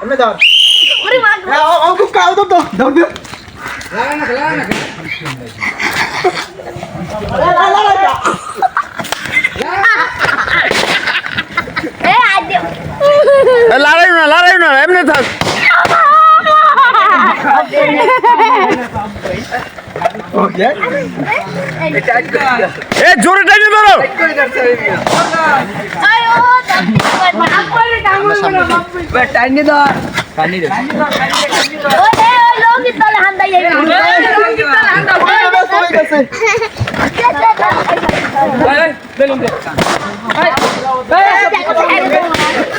এমনি ধর ওরে মা গো। হ্যাঁ, ও ও খুব কাউ তো তো ধর দে এ আদে লড়াই না লড়াই না এমনি থাক এ জোরে টাইনে ধরো করে টাইনি ধর। টাইনি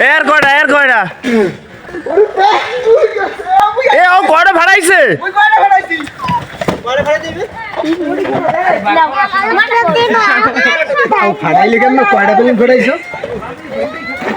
এর কয়টা এর কয়টা? এ ও কয়টা ভাড়াইছে ফাড়াইলে কেন কয়টা তুমি ঘুরাইছো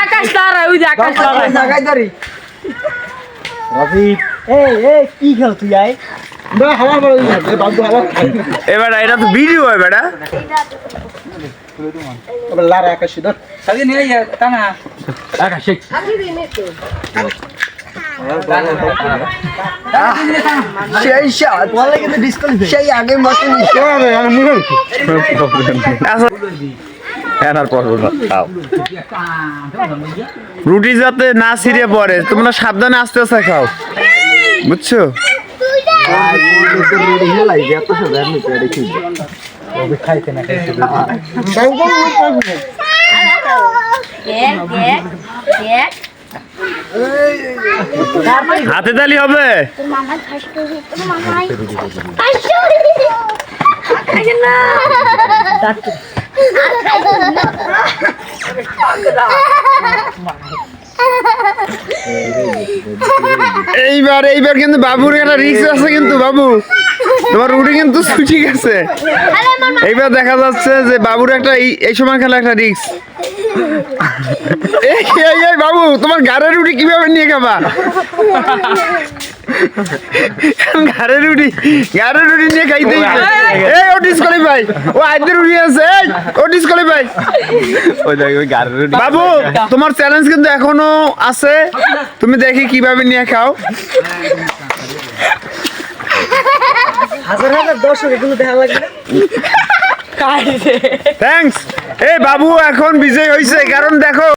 আকাশ তারা ওই যে আকাশ তারা কি খেল তুই আয় হাওয়া বড় বাবু হাওয়া এ বেটা এটা তো। ভিডিও হয় বেটা এবার লার আকাশ ধর না সেই মতো না রুটি যাতে না ছিঁড়ে পড়ে তোমরা সাবধানে আস্তে আস্তে খাও। বুঝছ? দেখ দেখ দেখ হাতে তালি হবে। এইবার এইবার কিন্তু বাবুর একটা রিক্স আছে কিন্তু বাবু। তোমার রুটি কিন্তু ঠিক আছে এইবার দেখা যাচ্ছে যে বাবুর একটা এই- এই সময় খেলা একটা রিস্ক এই এই এই বাবু তোমার গাড়ের রুটি কীভাবে নিয়ে খাবা? গাড়ের রুটি গাড়ের রুটি নিয়ে খাইতে। এই ও ডিসকোয়ালিফাই ও আইতে রুটি আছে এই ও ডিসকোয়ালিফাই বাবু তোমার চ্যালেঞ্জ কিন্তু এখনও আছে। তুমি দেখি কীভাবে নিয়ে খাও। হাজার হাজার দর্শক এগুলো দেখা লাগবে থ্যাঙ্কস এই বাবু এখন বিজয় হয়েছে কারণ দেখো